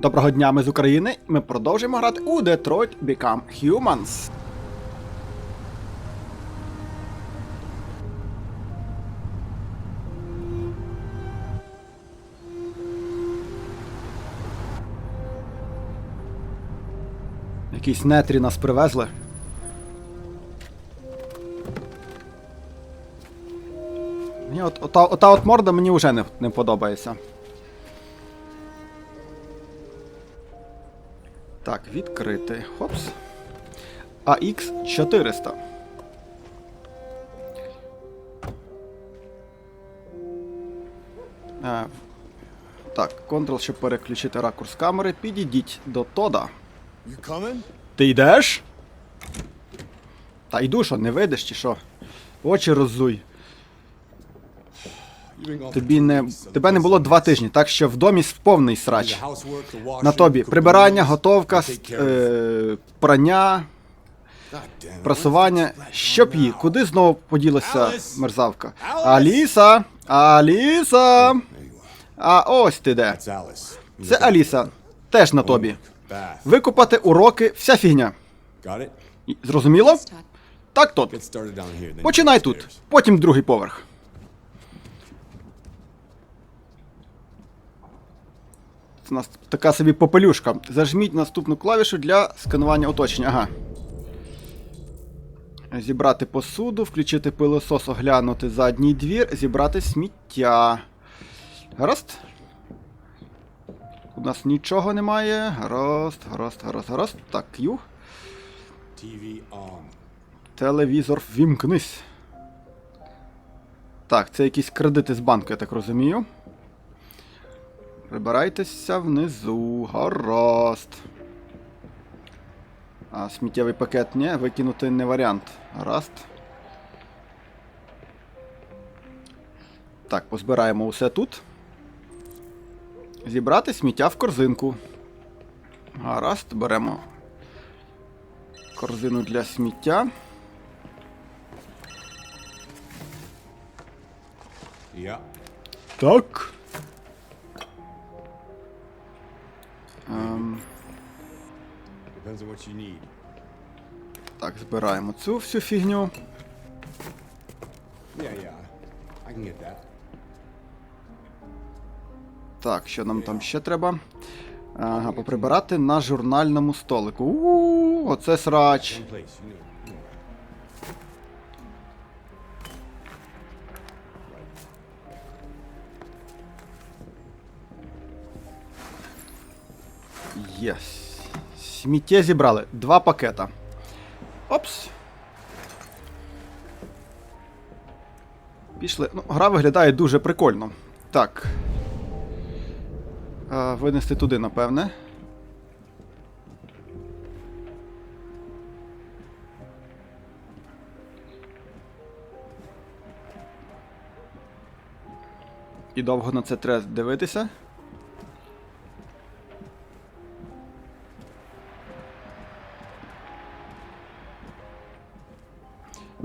Доброго дня, ми з України. Ми продовжуємо грати у Detroit Become Humans. Якісь нетрі нас привезли. Мені от, ота, ота от морда мені вже не, не подобається. Так, відкрити. Хопс. AX 400. Е, так, Ctrl, щоб переключити ракурс камери. Підійдіть до Тода. Ти йдеш? Та йду, що, не видиш чи що? Очі роззуй. Тобі не. Тебе не було два тижні, так що в домі повний срач. На тобі прибирання, готовка, е, прання, прасування. this Щоб її? Куди знову поділася мерзавка? Аліса! Аліса! А ось ти де. Це Аліса. Теж на тобі. Викупати уроки, вся фігня. Зрозуміло? Так, тот. Починай тут, потім другий поверх. Це у нас така собі попелюшка. Зажміть наступну клавішу для сканування оточення. Ага. Зібрати посуду, включити пилосос, оглянути задній двір, зібрати сміття. Гаразд? У нас нічого немає. Гаразд, гаразд, гаразд, гаразд. Так, Q. Телевізор вімкнись. Так, це якісь кредити з банку, я так розумію. Прибирайтеся внизу. Гаразд. А сміттєвий пакет ні, викинути не варіант. Гаразд. Так, позбираємо усе тут. Зібрати сміття в корзинку. Гаразд, беремо корзину для сміття. Yeah. Так. Ем, так, збираємо цю всю фігню. Так, що нам там ще треба? Ага, поприбирати на журнальному столику. У, оце срач. Єс. Сміття зібрали. Два пакета. Опс. Пішли. Ну, гра виглядає дуже прикольно. Так. А, винести туди, напевне. І довго на це треба дивитися.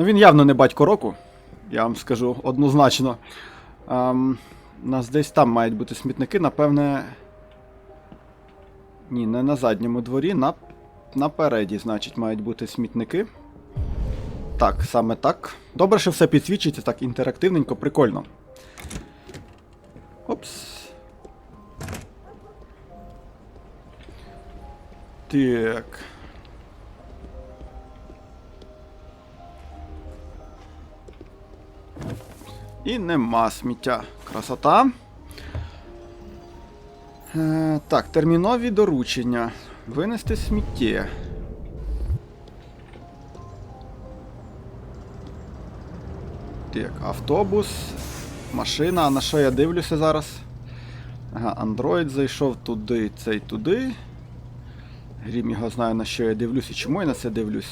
Ну він явно не батько року, я вам скажу однозначно. Ем, у нас десь там мають бути смітники, напевне. Ні, не на задньому дворі, на... напереді, значить, мають бути смітники. Так, саме так. Добре, що все підсвічується так інтерактивненько, прикольно. Опс. Так. І нема сміття. Красота. Е, так, термінові доручення. Винести сміття. Так, автобус, машина. А на що я дивлюся зараз? Ага, Android зайшов туди, цей туди. Грім його знає на що я дивлюсь і чому я на це дивлюсь.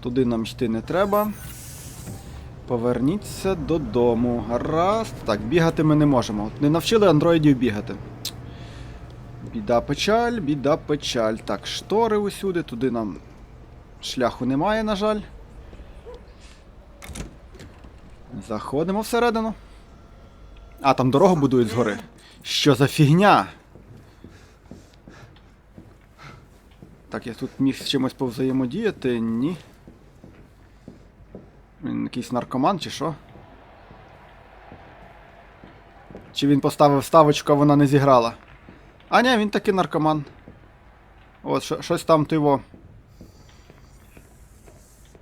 Туди нам йти не треба. Поверніться додому. Гаразд. Так, бігати ми не можемо. Не навчили андроїдів бігати. Біда печаль, біда печаль. Так, штори усюди, туди нам шляху немає, на жаль. Заходимо всередину. А, там дорогу будують згори. Що за фігня? Так, я тут міг з чимось повзаємодіяти, ні. Якийсь наркоман чи що? Чи він поставив ставочку, а вона не зіграла? А ні, він таки наркоман. От, що- щось там тиво.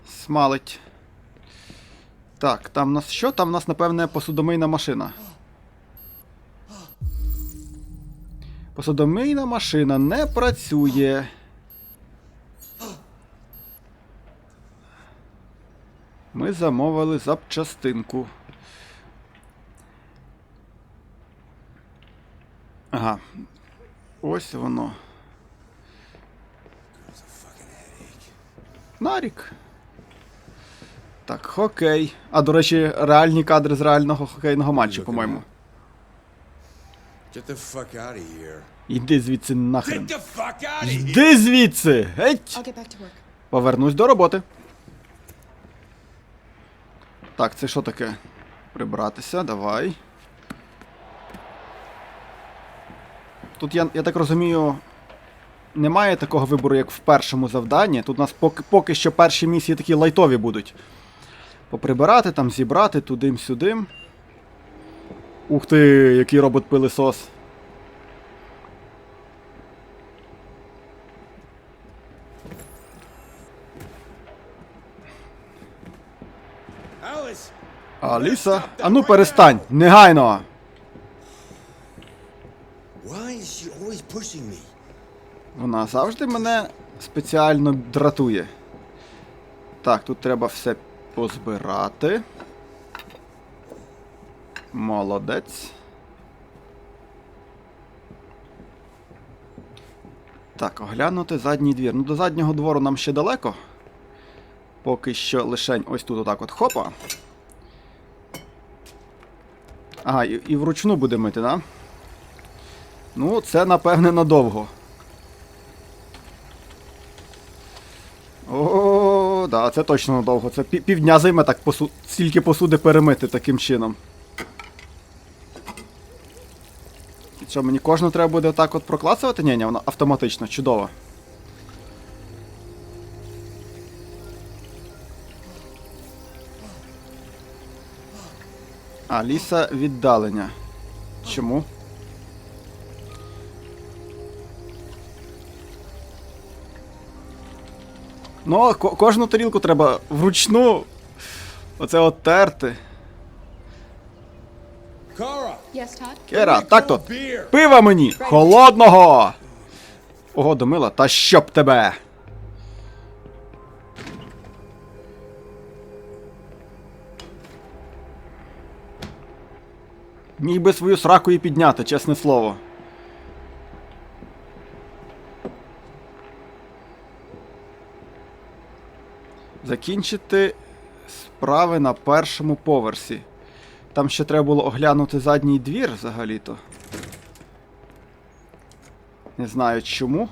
Смалить. Так, там у нас що? Там у нас, напевне, посудомийна машина. Посудомийна машина не працює. Ми замовили запчастинку. Ага. Ось воно. Нарік. Так, хокей. А, до речі, реальні кадри з реального хокейного матчу, по-моєму. Іди звідси нахрен. Йди звідси! Геть! Повернусь до роботи. Так, це що таке? Прибратися, давай. Тут я, я так розумію, немає такого вибору, як в першому завданні. Тут у нас поки, поки що перші місії такі лайтові будуть. Поприбирати, там зібрати тудим-сюдим. Ух ти, який робот-пилисос. Alice! Аліса, а ну перестань! Негайно! Вона завжди мене спеціально дратує. Так, тут треба все позбирати. Молодець. Так, оглянути задній двір. Ну, до заднього двору нам ще далеко. Поки що лишень ось тут отак от хопа. Ага, і, і вручну буде мити, да? Ну, це напевне надовго. О, да, це точно надовго. Це півдня займе так посу... стільки посуди перемити таким чином. І Що, мені кожну треба буде отак от проклацувати? Ні, ні, воно автоматично, чудово. А, ліса віддалення. Чому? Ну, ко- кожну тарілку треба вручну. Оце от терти. Кера, так то. Пива мені! Холодного! Ого, домила, та щоб тебе! Міг би свою сраку і підняти, чесне слово. Закінчити справи на першому поверсі. Там ще треба було оглянути задній двір взагалі-то. Не знаю чому.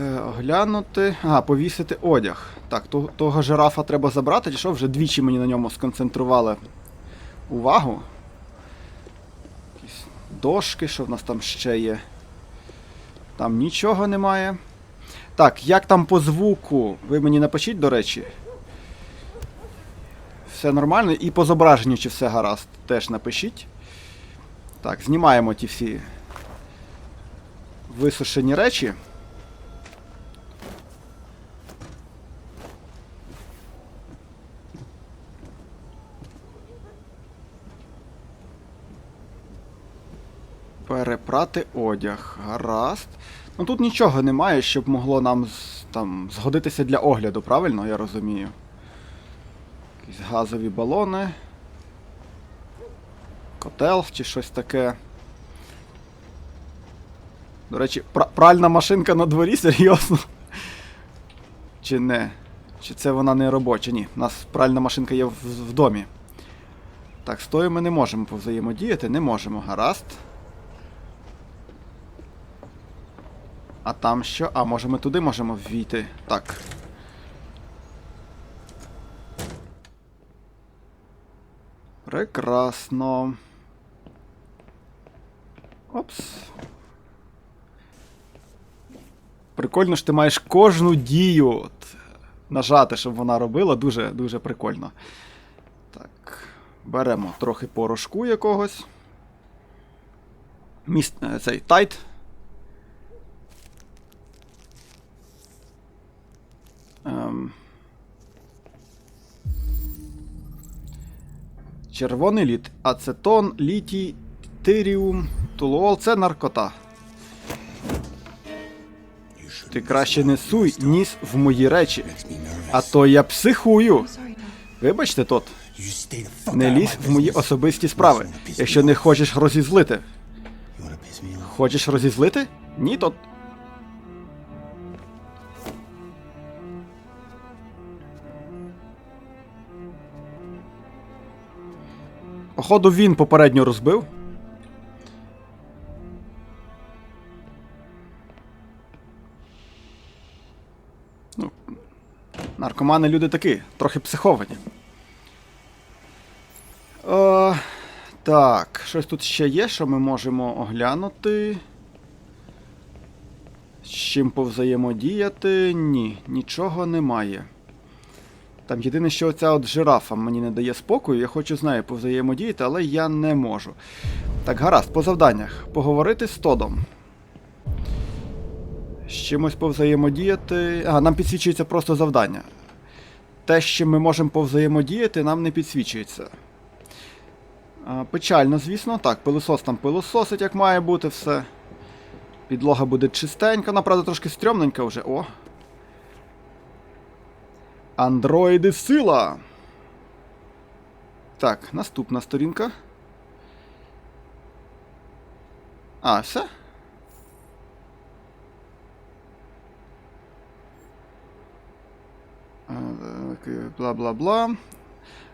Е, оглянути. Ага, повісити одяг. Так, то, того жирафа треба забрати, чи що вже двічі мені на ньому сконцентрували увагу. Якісь дошки, що в нас там ще є. Там нічого немає. Так, як там по звуку? Ви мені напишіть, до речі. Все нормально. І по зображенню, чи все гаразд, теж напишіть. Так, знімаємо ті всі висушені речі. Перепрати одяг. Гаразд. Ну тут нічого немає, щоб могло нам там згодитися для огляду, правильно, я розумію. Якісь газові балони. Котел чи щось таке. До речі, пра- пральна машинка на дворі, серйозно? Чи не? Чи це вона не робоча? Ні, у нас пральна машинка є в, в домі. Так, з тою ми не можемо повзаємодіяти, не можемо, гаразд. А там що? А, може ми туди можемо ввійти? Так. Прекрасно. Опс. Прикольно, що ти маєш кожну дію от, нажати, щоб вона робила. Дуже, дуже прикольно. Так. Беремо трохи порошку якогось. Міст, е, цей тайт. Червоний лід, ацетон, літій, тиріум, тулуол це наркота. Ти краще не суй ніс в мої речі. А то я психую. Вибачте, тот. Не лізь в мої особисті справи, якщо не хочеш розізлити. Хочеш розізлити? Ні, тот. Походу, він попередньо розбив. Ну, наркомани люди такі, трохи психовані. О, так, щось тут ще є, що ми можемо оглянути. З чим повзаємодіяти? Ні, нічого немає. Там єдине, що оця от жирафа мені не дає спокою, я хочу з нею повзаємодіяти, але я не можу. Так, гаразд, по завданнях. Поговорити з Тодом. З чимось повзаємодіяти. Ага, нам підсвічується просто завдання. Те, чим ми можемо повзаємодіяти, нам не підсвічується. А, Печально, звісно. Так, пилосос там пилососить, як має бути все. Підлога буде чистенька, вона, правда, трошки стрьомненька вже. О. Андроїди сила. Так, наступна сторінка. А, все? Бла-бла-бла.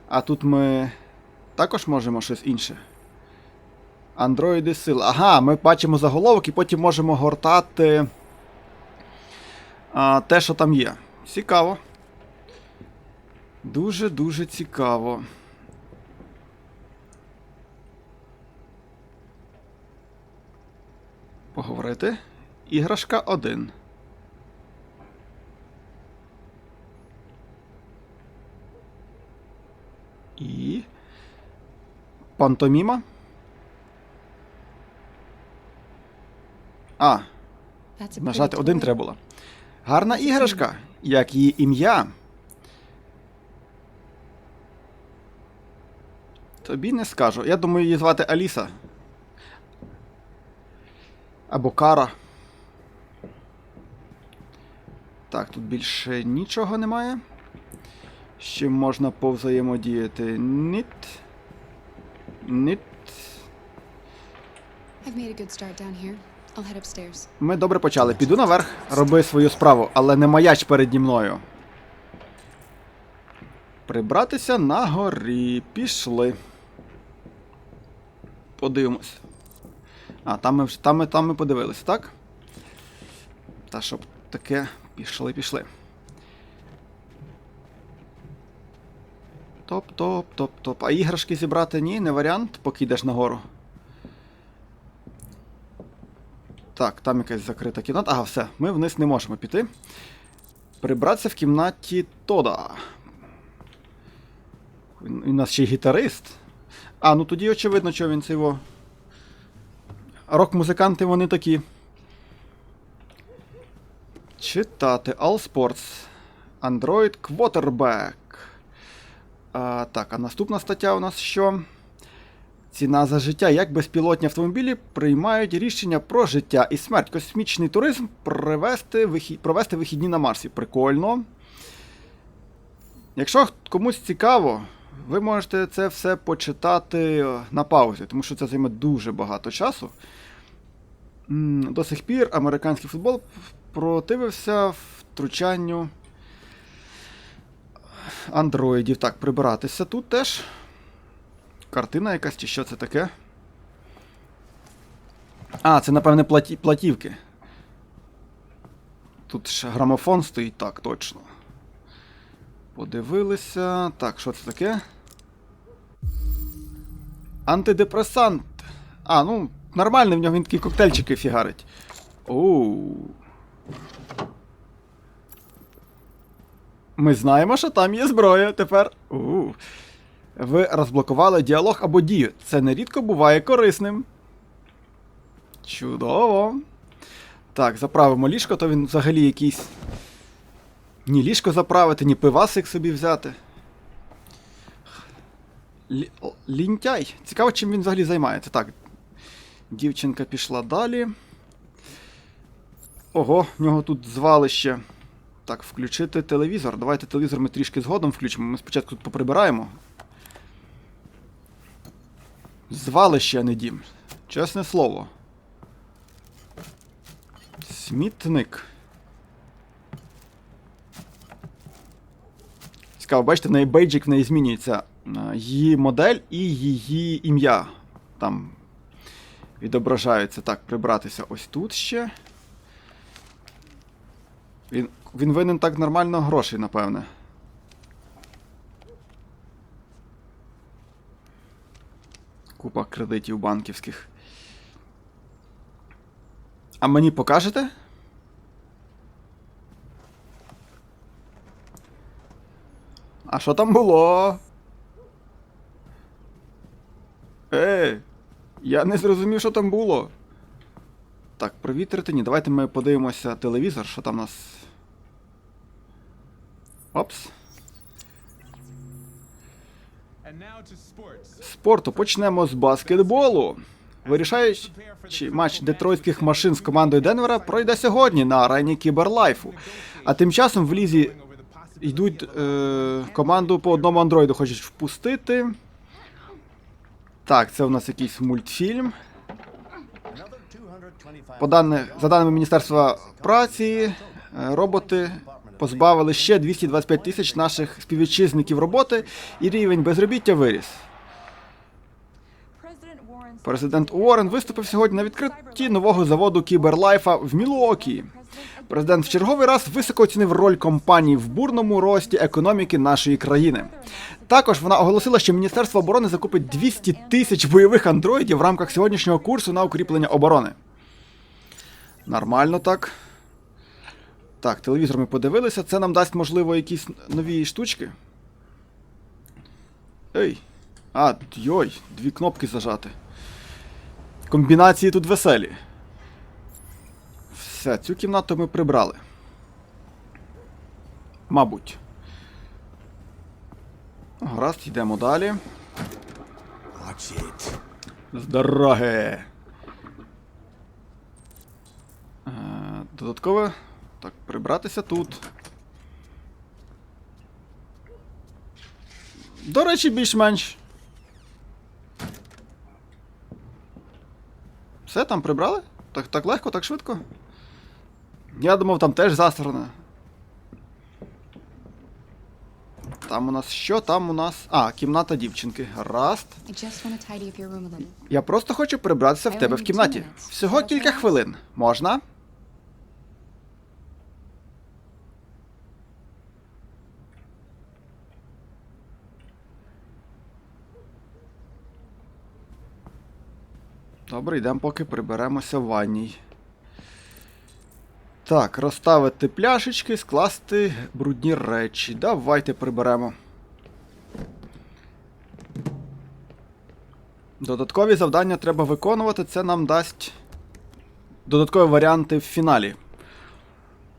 А тут ми також можемо щось інше. Андроїди сил. Ага, ми бачимо заголовок і потім можемо гортати а, те, що там є. Цікаво. Дуже-дуже цікаво. Поговорити. Іграшка 1. І. Пантоміма. А, нажати один треба було. Гарна іграшка, як її ім'я. Тобі не скажу. Я думаю, її звати Аліса. Або Кара. Так, тут більше нічого немає. З чим можна повзаємодіяти? Ніт. Ніт. Ми добре почали. Піду наверх, роби свою справу, але не маяч переді мною. Прибратися на горі. Пішли. Подивимось. А, там ми, там ми, там ми подивилися, так? Та щоб таке. Пішли, пішли. Топ-топ, топ-топ. А іграшки зібрати ні, не варіант, поки йдеш нагору. Так, там якась закрита кімната. Ага, все, ми вниз не можемо піти. Прибратися в кімнаті Тода. У нас ще й гітарист. А, ну тоді очевидно, що він цього. Рок-музиканти вони такі. Читати. All Sports. Android Quarterback. А, так, а наступна стаття у нас що? Ціна за життя. Як безпілотні автомобілі приймають рішення про життя і смерть. Космічний туризм привести вихід... провести вихідні на Марсі. Прикольно. Якщо комусь цікаво, ви можете це все почитати е, на паузі, тому що це займе дуже багато часу. До сих пір американський футбол противився втручанню андроїдів. Так, прибиратися тут теж. Картина якась чи що це таке? А, це, напевне, платі... платівки. Тут ж грамофон стоїть, так, точно. Подивилися. Так, що це таке? Антидепресант. А, ну, нормально, в нього він такі коктейльчики фігарить. Оу. Ми знаємо, що там є зброя тепер. у Ви розблокували діалог або дію. Це нерідко буває корисним. Чудово. Так, заправимо ліжко, то він взагалі якийсь. Ні ліжко заправити, ні пивасик собі взяти. Лі... Лінтяй. Цікаво, чим він взагалі займається. Так. Дівчинка пішла далі. Ого, в нього тут звалище. Так, включити телевізор. Давайте телевізор ми трішки згодом включимо. Ми спочатку тут поприбираємо. Звалище, а не дім. Чесне слово. Смітник. Цікаво, бачите, в неї бейджик в неї змінюється. е, Її модель і її ім'я. Там відображаються. Так, прибратися ось тут ще. Він, він винен так нормально грошей, напевне. Купа кредитів банківських. А мені покажете? А що там було? Ей, я не зрозумів, що там було. Так, провітрити ні. Давайте ми подивимося телевізор, що там у нас. Опс. Спорту почнемо з баскетболу. Вирішаючи матч детройтських машин з командою Денвера пройде сьогодні на арені Кіберлайфу. А тим часом в лізі йдуть е, команду по одному андроїду хочуть впустити. Так, це у нас якийсь мультфільм. По даних, за даними Міністерства праці, е, роботи позбавили ще 225 тисяч наших співвітчизників роботи, і рівень безробіття виріс. Президент Уоррен виступив сьогодні на відкритті нового заводу Кіберлайфа в Мілуокі. Президент в черговий раз високо оцінив роль компанії в бурному рості економіки нашої країни. Також вона оголосила, що Міністерство оборони закупить 200 тисяч бойових андроїдів в рамках сьогоднішнього курсу на укріплення оборони. Нормально так. Так, телевізор ми подивилися. Це нам дасть, можливо, якісь нові штучки. Ей. А, йой, дві кнопки зажати. Комбінації тут веселі. Все, цю кімнату ми прибрали. Мабуть. Гаразд, йдемо далі. Watch it. З дороги. Е, Додаткове. Так, прибратися тут. До речі, більш-менш. Все там прибрали? Так, так легко, так швидко? Я думав, там теж засрано. Там у нас що? Там у нас. А, кімната дівчинки. Гаразд. Little. Я просто хочу прибратися в тебе в кімнаті. Всього кілька хвилин. Можна? Добре, йдемо поки приберемося в ванній. Так, розставити пляшечки, скласти брудні речі. Давайте приберемо. Додаткові завдання треба виконувати. Це нам дасть додаткові варіанти в фіналі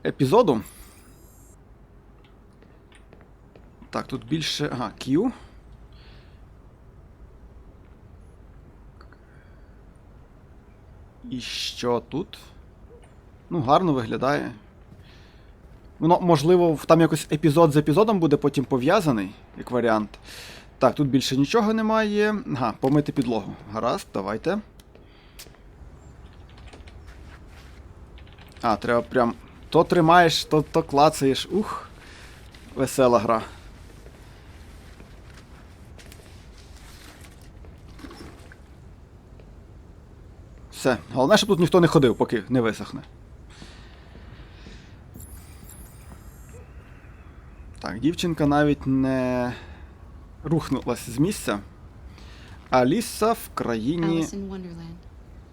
епізоду. Так, тут більше. Ага, Q. І що тут? Ну, гарно виглядає. Воно, можливо, там якось епізод з епізодом буде потім пов'язаний, як варіант. Так, тут більше нічого немає. Ага, помити підлогу. Гаразд, давайте. А, треба прям. То тримаєш, то, то клацаєш. Ух. Весела гра. Все. Головне, щоб тут ніхто не ходив, поки не висохне. Так, дівчинка навіть не рухнулась з місця. Аліса в країні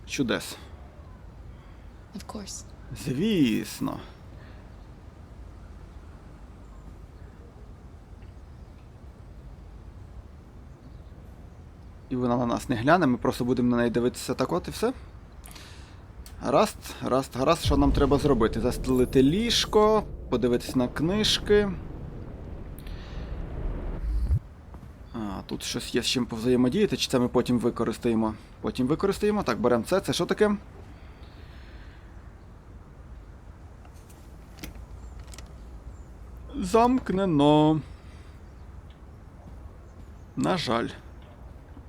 чудес. Of course. Звісно. І вона на нас не гляне, ми просто будемо на неї дивитися так от і все. Гаразд, гаразд, гаразд, що нам треба зробити? Застелити ліжко, подивитися на книжки. А, тут щось є з чим повзаємодіяти, чи це ми потім використаємо? Потім використаємо. Так, беремо це. Це що таке? Замкнено. На жаль.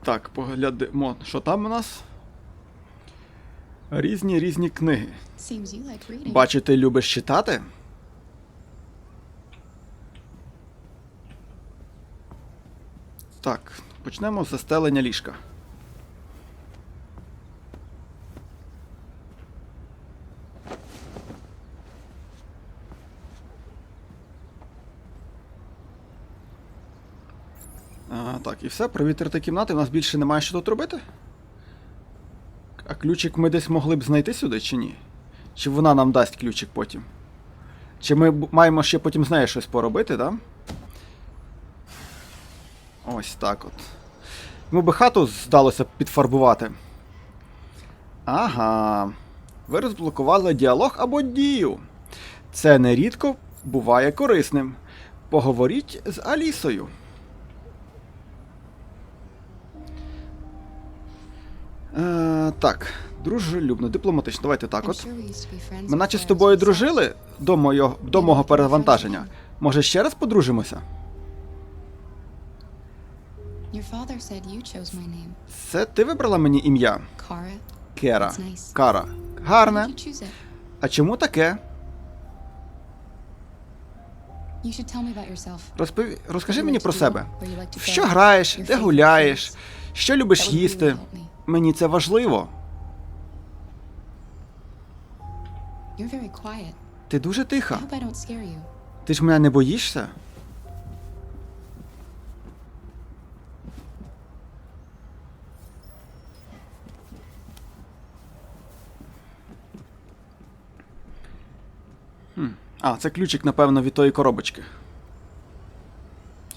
Так, поглядимо, що там у нас? Різні різні книги. Бачу, ти любиш читати? Так, почнемо з застелення ліжка. А, так, і все, провітрити кімнати. У нас більше немає що тут робити. Ключик ми десь могли б знайти сюди чи ні? Чи вона нам дасть ключик потім? Чи ми маємо ще потім з нею щось поробити, да? Ось так от. Йому би хату здалося підфарбувати. Ага. Ви розблокували діалог або дію. Це нерідко буває корисним. Поговоріть з Алісою. Так, дружелюбно, дипломатично. Давайте так от. Ми наче з тобою дружили до, мого, до мого перевантаження. Може, ще раз подружимося? Це ти вибрала мені ім'я? Кера. Кара. Гарне. А чому таке? Розпові... Розкажи мені про себе. що граєш, де гуляєш, що любиш їсти. Мені це важливо. You're very quiet. Ти дуже I тиха. hope I don't scare you. Ти ж мене не боїшся? Хм. А, це ключик, напевно, від тої коробочки.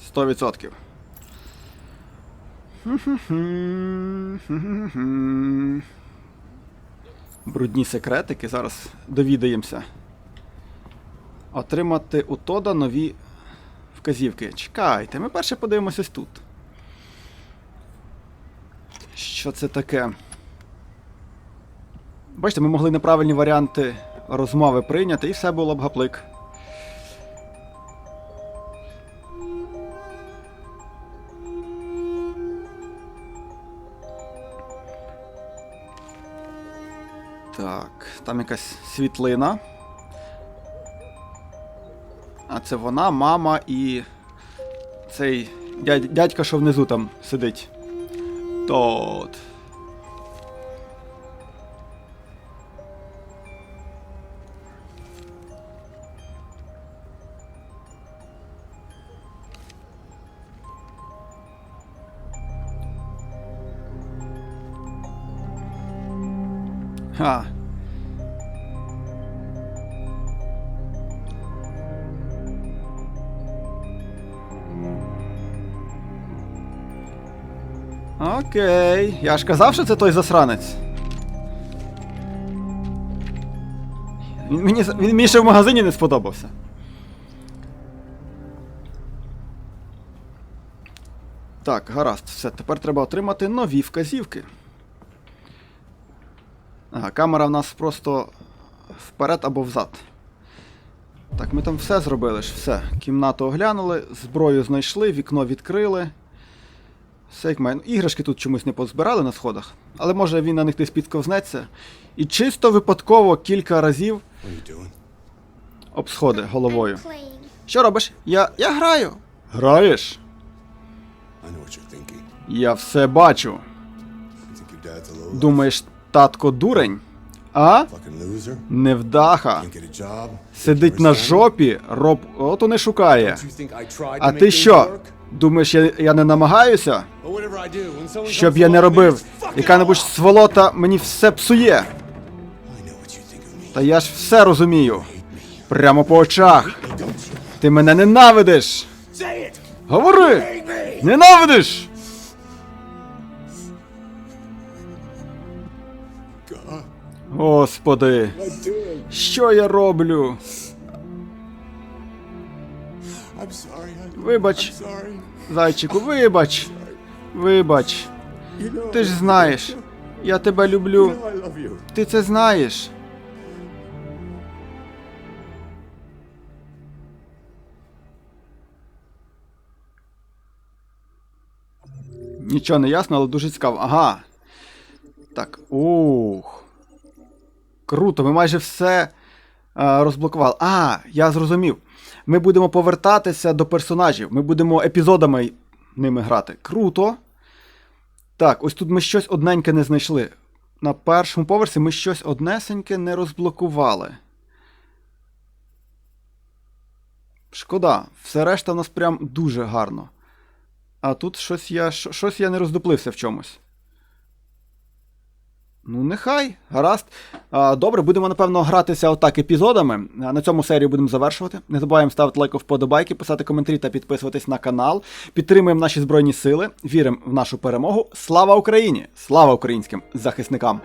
Сто відсотків. Брудні секретики, зараз довідаємося. Отримати у Тода нові вказівки. Чекайте, ми перше подивимося тут. Що це таке? Бачите, ми могли неправильні варіанти розмови прийняти, і все було б гаплик. Там якась світлина. А це вона, мама і цей дядь, дядька, що внизу там сидить. Тот. Ха. Окей. Я ж казав, що це той засранець. Він мені, він мені ще в магазині не сподобався. Так, гаразд, все, тепер треба отримати нові вказівки. Ага, камера в нас просто вперед або взад. Так, ми там все зробили ж, все. Кімнату оглянули, зброю знайшли, вікно відкрили. Як. Ну, Іграшки тут чомусь не позбирали на сходах, але може він на них десь підковзнеться. І чисто випадково кілька разів об сходи головою. Що робиш? Я. я граю. Граєш? Я все бачу. Думаєш, татко дурень? А? Невдаха. Сидить на жопі, роб от не шукає. А ти що? Думаєш, я, я не намагаюся? Someone Щоб я не робив, яка-небудь сволота мені все псує. Та я ж все розумію. Прямо по очах. Ти мене ненавидиш. Говори! Ненавидиш! Господи, що я роблю? Вибач, зайчику, вибач. Вибач. Ти ж знаєш, я тебе люблю. Ти це знаєш. Нічого не ясно, але дуже цікаво. Ага. Так. Ух. Круто, ми майже все розблокували. А, я зрозумів. Ми будемо повертатися до персонажів. Ми будемо епізодами ними грати. Круто. Так, ось тут ми щось одненьке не знайшли. На першому поверсі ми щось однесеньке не розблокували. Шкода, все решта в нас прям дуже гарно. А тут щось я, щось я не роздуплився в чомусь. Ну, нехай, гаразд. Добре, будемо, напевно, гратися отак епізодами. На цьому серію будемо завершувати. Не забуваємо ставити лайк вподобайки, писати коментарі та підписуватись на канал. Підтримуємо наші Збройні Сили, віримо в нашу перемогу. Слава Україні! Слава українським захисникам!